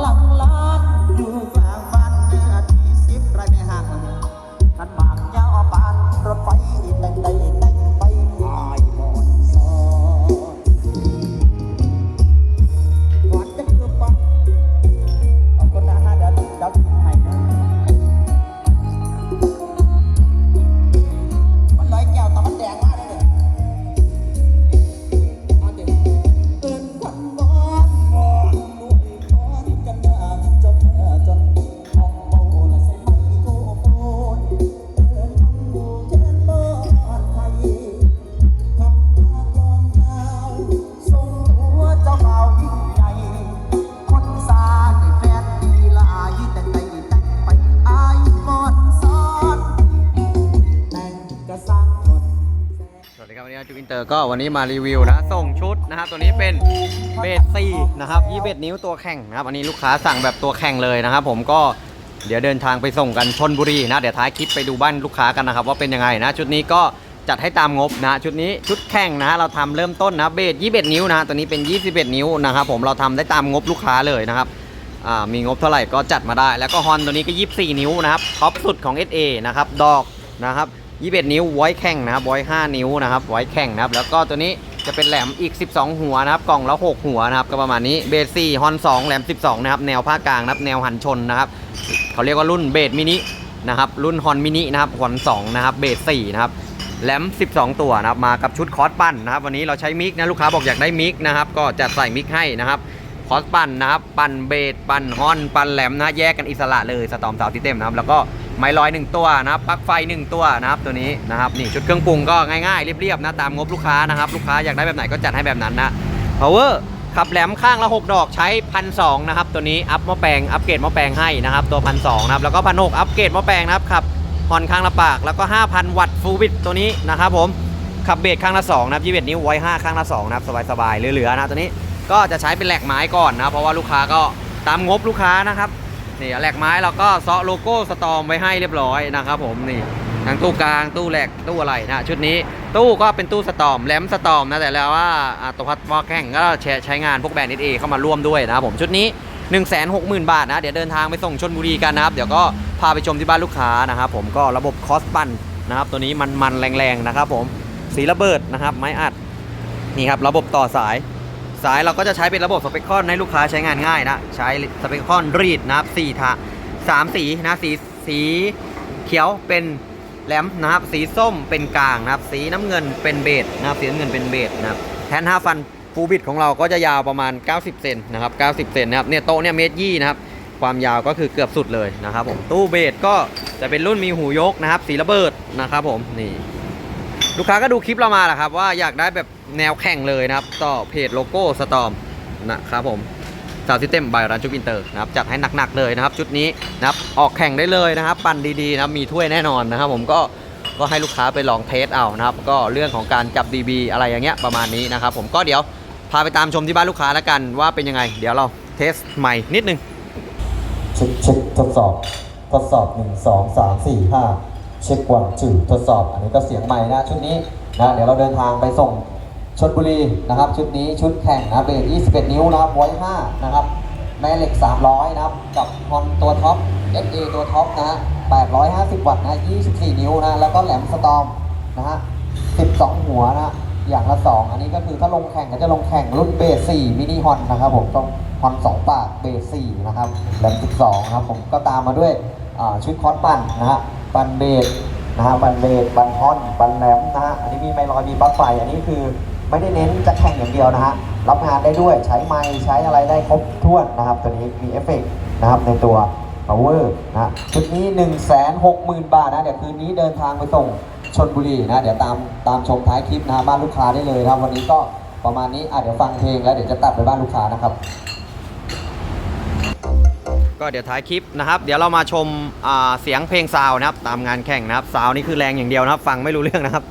浪浪 เตอร์ก็วันนี้มารีวิวนะ ส่งชุดนะครับ ตัวนี้เป็นเบสซีนะครับ21นิ้วตัวแข่งนะครับ อันนี้ลูกค้าสั่งแบบตัวแข่งเลยนะครับ ผมก็เดี๋ยวเดินทางไปส่งกันชนบุรีนะ เดี๋ยวท้ายคลิปไปดูบ้านลูกค้ากันนะครับ ว่าเป็นยังไงนะ ชุดนี้ก็จัดให้ตามงบนะ ชุดนี้ชุดแข่งนะเราทำเริ่มต้นนะเบส21นิ้วนะตัวนี้เป็น21นิ้วนะครับ ผมเราทำได้ตามงบลูกค้าเลยนะครับมีงบเท่าไหร่ก็จัดมาได้ แล้วก็ฮอนตัวนี้ก็ 24 นิ้วนะครับท็อปสุดของ SA นะครับดอกนะครับ 21 นิ้วไว้แข่งนะครับไว้5นิ้วนะครับไว้แข่งนะครับ แล้วก็ตัวนี้จะเป็นแหลมอีก 12 หัวนะครับ กล่องละ 6 หัวนะครับ ก็ประมาณนี้เบส4ฮอน2แหลม 12 นะครับ แนวภาคกลางนะครับ แนวหันชนนะครับ เขาเรียกว่ารุ่นเบสมินินะครับ รุ่นฮอนมินินะครับฮอน2นะครับ เบส4นะครับแหลม 12 ตัวนะครับ มากับชุดคอสปั้นนะครับ วันนี้เราใช้มิกนะ ลูกค้าบอกอยากได้มิกนะครับ ก็จัดใส่มิกให้นะครับ คอสปั่นนะครับ ปั่นเบสปั่นฮอน ปั่นแหลมนะ แยกกันอิสระเลย สตอมสาวที่เต็มนะครับ แล้วก็ ไม้ลอยหนึ่งตัวนะครับปลั๊กไฟหนึ่งตัวนะครับตัวนี้นะครับนี่ชุดเครื่องปรุงก็ง่ายๆเรียบๆนะตามงบลูกค้านะครับลูกค้าอยากได้แบบไหนก็จัดให้แบบนั้นนะ power ขับแหลมข้างละ 6 ดอกใช้พันสนะครับตัวนี้อัพหม้อแปลงอัปเกรดหม้อแปลงให้นะครับตัวพันสนะครับแล้วก็พันหอัปเกรดหม้อแปลงนะครับขับฮอนข้างละปากแล้วก็ 5,000 วัตต์ฟูลบิตตัวนี้นะครับผมขับเบสข้างละ2นะครับ21นิ้วไว้5ข้างละ2นะครับสบายๆเหลือๆนะตัวนี้ก็จะใช้เป็นแหลกไม้ก่อนนะเพราะว่าลูกค้าก็ตามงบลูกค้านะครับ นี่แหลกไม้เราก็เซาะโลโก้สตอมไว้ให้เรียบร้อยนะครับผมนี่ทั้งตู้กลางตู้แหลกตู้อะไรนะชุดนี้ตู้ก็เป็นตู้สตอมแหลมสตอมนะแต่แล้วว่าตัวพัดวอลแข่งก็ใช้ใช้งานพวกแบรนด์เอเข้ามาร่วมด้วยนะครับผมชุดนี้ 1 6 0 0 0 0 บาทนะ เดี๋ยวเดินทางไปส่งชนบุรีกันนะครับ เดี๋ยวก็พาไปชมที่บ้านลูกค้านะครับผมก็ระบบคอสปันนะครับตัวนี้มันมันแรงๆนะครับผมสีระเบิดนะครับไม้อัดนี่ครับระบบต่อสาย สายเราก็จะใช้เป็นระบบสเปคคอนให้ลูกค้าใช้งานง่ายนะ ใช้สเปคคอนรีดนะครับสี่ทาสามสีนะสีสีเขียวเป็นแหลมนะครับ สีส้มเป็นกลางนะครับ สีน้ำเงินเป็นเบสนะครับสีน้ำเงินเป็นเบสนะครับแทนห้าฟันฟูบิดของเราก็จะยาวประมาณ 90 เซนนะครับ 90 เซนนะครับเนี่ยโต๊ะเนี่ยเมตรยี่นะครับความยาวก็คือเกือบสุดเลยนะครับผมตู้เบสก็จะเป็นรุ่นมีหูยกนะครับ สีระเบิดนะครับผมนี่ ลูกค้าก็ดูคลิปเรามาแหละครับว่าอยากได้แบบแนวแข่งเลยนะครับ ต่อเพจโลโก้สตอมนะครับผมสาวซิสเต็มบายรันจูบินเตอร์นะครับจัดให้หนักๆเลยนะครับ ชุดนี้นะครับออกแข่งได้เลยนะครับ ปั่นดีๆนะมีถ้วยแน่นอนนะครับ ผมก็ก็ให้ลูกค้าไปลองเทสเอานะครับ ก็เรื่องของการจับ DB อะไรอย่างเงี้ยประมาณนี้นะครับผมก็เดี๋ยวพาไปตามชมที่บ้านลูกค้าแล้วกันว่าเป็นยังไง เดี๋ยวเราเทสใหม่นิดนึง เช็คเช็คทดสอบ ทดสอบ1 2 3 4 5 เช็ควันจืดทดสอบ อันนี้ก็เสียงใหม่นะชุดนี้นะเดี๋ยวเราเดินทางไปส่งชลบุรีนะครับ ชุดนี้ชุดแข่งนะเบร21 นิ้วนะครับไว้5นะครับแม่เหล็ก 300 นะครับ กับฮอนตัวท็อป SA ตัวท็อปนะฮะ850 วัตต์นะ24 นิ้วนะแล้วก็แหลมสตอมนะฮะ12 หัวนะอย่างละ 2 อันนี้ก็คือถ้าลงแข่งก็จะลงแข่งรุ่นเบส4มินิฮอนนะครับผมต้องฮอน2ปากเบส4นะครับแหลม12นะครับผมก็ตามมาด้วยชุดคอสปั่นนะฮะ ปันเบสนะฮะปันเบสปั่นฮอนปันแหลมนะฮะอันนี้มีไมลอยมีปลั๊กไฟอันนี้คือไม่ได้เน้นจะแข่งอย่างเดียวนะฮะรับงานได้ด้วยใช้ไมค์ใช้อะไรได้ครบถ้วนนะครับ ตัวนี้มีเอฟเฟกต์นะครับในตัว power นะชุดนี้ 1 6 0 0 0 0 บาทนะ เดี๋ยวคืนนี้เดินทางไปส่งชนบุรีนะ เดี๋ยวตามตามชมท้ายคลิปนะบ้านลูกค้าได้เลยนะครับวันนี้ก็ประมาณนี้อะเดี๋ยวฟังเพลงแล้วเดี๋ยวจะตัดไปบ้านลูกค้านะครับ ก็เดี๋ยวท้ายคลิปนะครับ เดี๋ยวเรามาชมเสียงเพลงซาวนะครับ ตามงานแข่งนะครับ ซาวน์นี่คือแรงอย่างเดียวนะครับ ฟังไม่รู้เรื่องนะครับ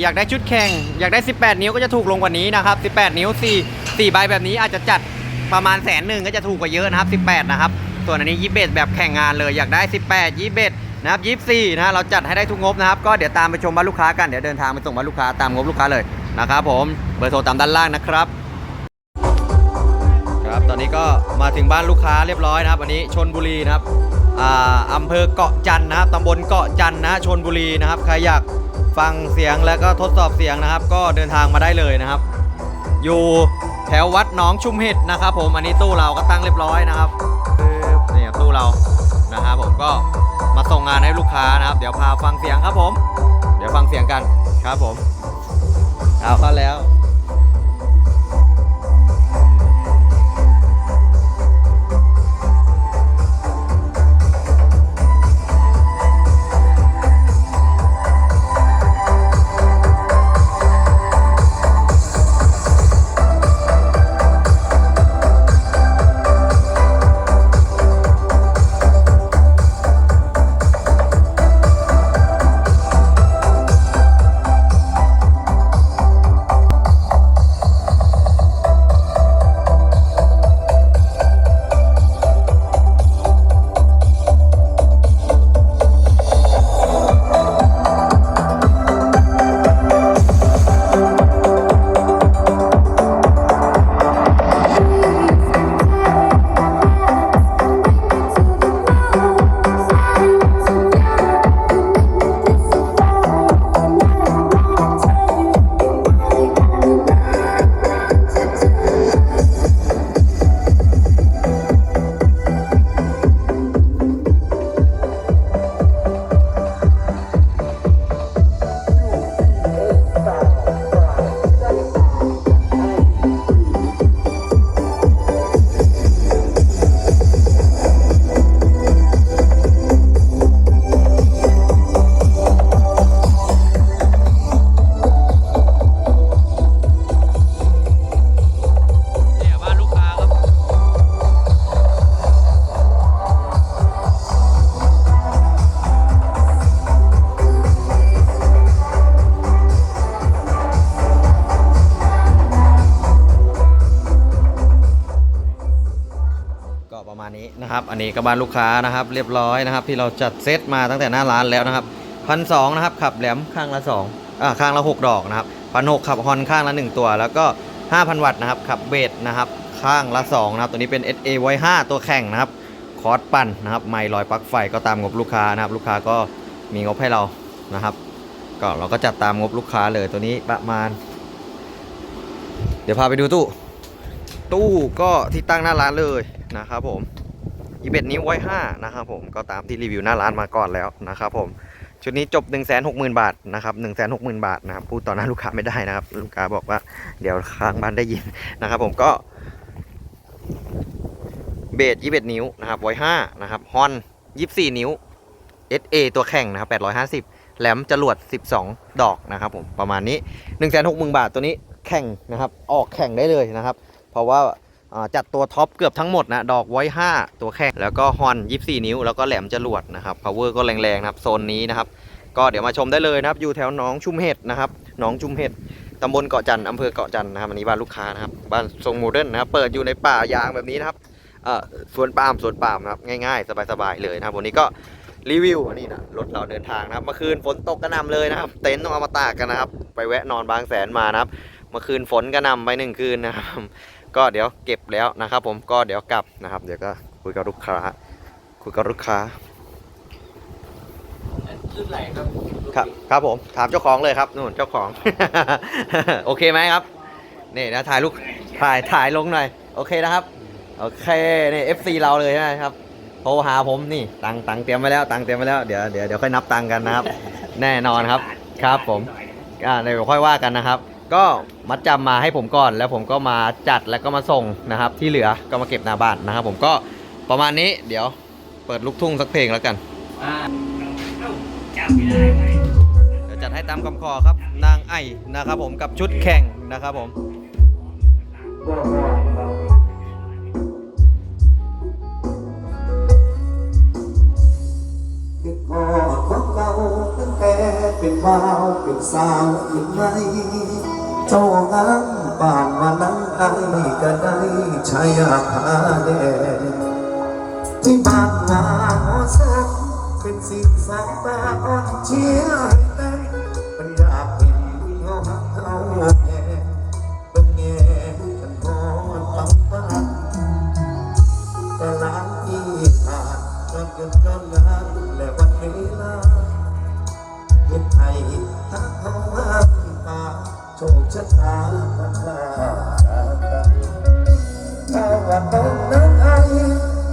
อยากได้ชุดแข่ง อยากได้ 18 นิ้วก็จะถูกลงกว่านี้นะครับ 18 นิ้ว4 4ใบแบบนี้อาจจะจัดประมาณแสนหนึ่งก็จะถูกกว่าเยอะนะครับ 18 นะครับ ส่วนอันนี้21แบบแข่งงานเลย อยากได้ 18 21นะครับ24นะเราจัดให้ได้ทุกงบนะครับ ก็เดี๋ยวตามไปชมบ้านลูกค้ากันเดี๋ยวเดินทางไปส่งบ้านลูกค้าตามงบลูกค้าเลยนะครับผมเบอร์โทรตามด้านล่างนะครับครับตอนนี้ก็มาถึงบ้านลูกค้าเรียบร้อยนะครับอันนี้ชนบุรีนะครับอ่าอำเภอเกาะจันทร์นะครับตำบลเกาะจันทร์นะชนบุรีนะครับใครอยาก ฟังเสียงแล้วก็ทดสอบเสียงนะครับ ก็เดินทางมาได้เลยนะครับ อยู่แถววัดหนองชุมเห็ดนะครับ ผมอันนี้ตู้เราก็ตั้งเรียบร้อยนะครับนี่ครับตู้เรานะครับผมก็มาส่งงานให้ลูกค้านะครับ เดี๋ยวพาฟังเสียงครับผม เดี๋ยวฟังเสียงกันครับผมเอาเข้าแล้ว นะครับ อันนี้ก็บ้านลูกค้านะครับ เรียบร้อยนะครับ ที่เราจัดเซตมาตั้งแต่หน้าร้านแล้วนะครับพันสองนะครับขับแหลมข้างละสองอ่าข้างละหกดอกนะครับพันหกขับฮอนข้างละหนึ่งตัว แล้วก็5,000วัตต์นะครับขับเบสนะครับข้างละ2นะครับตัวนี้เป็น SA ไว้5ตัวแข่งนะครับคอร์สปั่นนะครับไมล์ลอยปลั๊กไฟก็ตามงบลูกค้านะครับ ลูกค้าก็มีงบให้เรานะครับ ก็เราก็จัดตามงบลูกค้าเลยตัวนี้ประมาณ เดี๋ยวพาไปดูตู้ ตู้ก็ที่ตั้งหน้าร้านเลยนะครับผม อีเบ็ดนิ้วไว้5นะครับผมก็ตามที่รีวิวหน้าร้านมาก่อนแล้วนะครับผมชุดนี้จบ 1 6 0 0 0 0 บาทนะครับ1 6 0 0 0 0 บาทนะครับพูดต่อหน้าลูกค้าไม่ได้นะครับ ลูกค้าบอกว่าเดี๋ยวข้างบ้านได้ยินนะครับ ผมก็เบส21 นิ้วนะครับไว้5นะครับฮอน 24 นิ้ว SA ตัวแข่งนะครับ 850 แหลมจรวด 12 ดอกนะครับผมประมาณนี้ 1 6 0 0 0 0 บาทตัวนี้แข่งนะครับ ออกแข่งได้เลยนะครับ เพราะว่า จัดตัวท็อปเกือบทั้งหมดนะ ดอกไว้ 5 ตัวแข่งแล้วก็ฮอน 24 นิ้ว แล้วก็แหลมจรวดนะครับ power ก็แรงๆนะครับ โซนนี้นะครับ ก็เดี๋ยวมาชมได้เลยนะครับ อยู่แถวหนองชุมเห็ดนะครับหนองชุมเห็ดตำบลเกาะจันทร์อำเภอเกาะจันทร์นะครับอันนี้บ้านลูกค้านะครับ บ้านทรงโมเดิร์นนะครับ เปิดอยู่ในป่ายางแบบนี้นะครับเอ่อสวนปาล์มสวนปาล์มนะครับ ง่ายๆ สบายๆ เลยนะครับ วันนี้ก็รีวิวนนี้นะรถเราเดินทางนะครับ เมื่อคืนฝนตกกระหน่ำเลยนะครับ เต็นท์ต้องเอามาตากกันนะครับ ไปแวะนอนบางแสนมานะครับ เมื่อคืนฝนกระหน่ำไปหนึ่งคืนนะครับ ก็เดี๋ยวเก็บแล้วนะครับ ผมก็เดี๋ยวกลับนะครับ เดี๋ยวก็คุยกับลูกค้า คุยกับลูกค้าครับครับผมถามเจ้าของเลยครับนู่นเจ้าของ โอเคไหมครับนี่นะถ่ายลูกถ่ายถ่ายลงหน่อยโอเคนะครับโอเคนี่ FC เราเลยใช่ไหมครับโทรหาผมนี่ตังค์ตังค์เตรียมไว้แล้วตังค์เตรียมไว้แล้วเดี๋ยวเดี๋ยวเดี๋ยวค่อยนับตังค์กันนะครับ แน่นอนครับครับผมอ่าเดี๋ยวค่อยว่ากันนะครับ ก็มัดจำมาให้ผมก่อน แล้วผมก็มาจัดแล้วก็มาส่งนะครับ ที่เหลือก็มาเก็บหน้าบ้านนะครับ ผมก็ประมาณนี้เดี๋ยวเปิดลูกทุ่งสักเพลงแล้วกันเดี๋ยวจัดให้ตามคำขอครับ นางไอ้นะครับผมกับชุดแข่งนะครับผมคิดพอของเก่าเป็นบ่าวเป็นสาวอีกไหม เจ้างางป่านมานั้นไอ้ก็ได้ชายาพาเดที่บางนาหมอสันเป็นสิ่งสังตาอ่อนเชียร์แต่มัญญากเป็นเงาหัเอาแง่เป็นแง่กันพอนปังปังแต่ร้านที่ผ่านจนจนจนงานและวันเวลาเห็นไทย กันถ้าว่าน้องนั้นไอ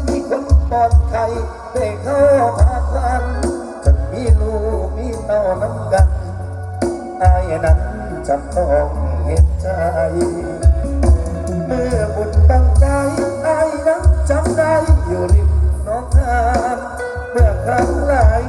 มีคนปลอดภัยได้เข้าพาควันจะมีลูกมีเต้าน้ำกันไอายนั้นจำต้องเห็นใจ เมื่อบุญบังใจไอายนั้นจำได้อยู่ริมหน้องน้ำเมื่อครั้งหลาย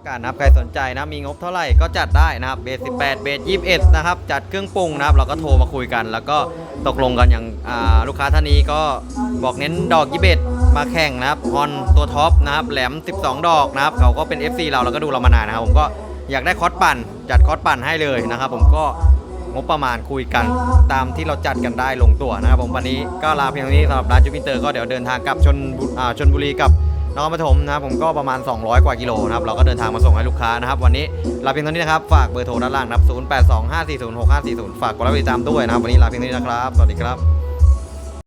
ประมาณนี้แล้วกันนะครับใครสนใจนะมีงบเท่าไหร่ก็จัดได้นะครับเบส18 เบส21 นะครับจัดเครื่องปรุงนะครับเราก็โทรมาคุยกัน แล้วก็ตกลงกันอย่างอ่าลูกค้าท่านนี้ก็บอกเน้นดอกยี่เบสมาแข่งนะครับฮอนตัวท็อปนะครับแหลม 12 ดอกนะครับเขาก็เป็น FC เราแล้วก็ดูเรามานานนะครับผมก็อยากได้คอร์สปั่น จัดคอร์สปั่นให้เลยนะครับผมก็งบประมาณคุยกันตามที่เราจัดกันได้ลงตัวนะครับผมวันนี้ก็ลาเพียงเท่านี้สำหรับร้านจูปินเตอร์ก็เดี๋ยวเดินทางกลับชนบุชนบุรีกับ นครปฐมนะครับผมก็ประมาณ 200 กว่ากิโลนะครับเราก็เดินทางมาส่งให้ลูกค้านะครับวันนี้ลาเพียงเท่านี้นะครับฝากเบอร์โทรด้านล่างนะครับ 0825406540 ฝากกดไลค์ติดตามด้วยนะครับวันนี้ลาเพียงเท่านี้นะครับ สวัสดีครับ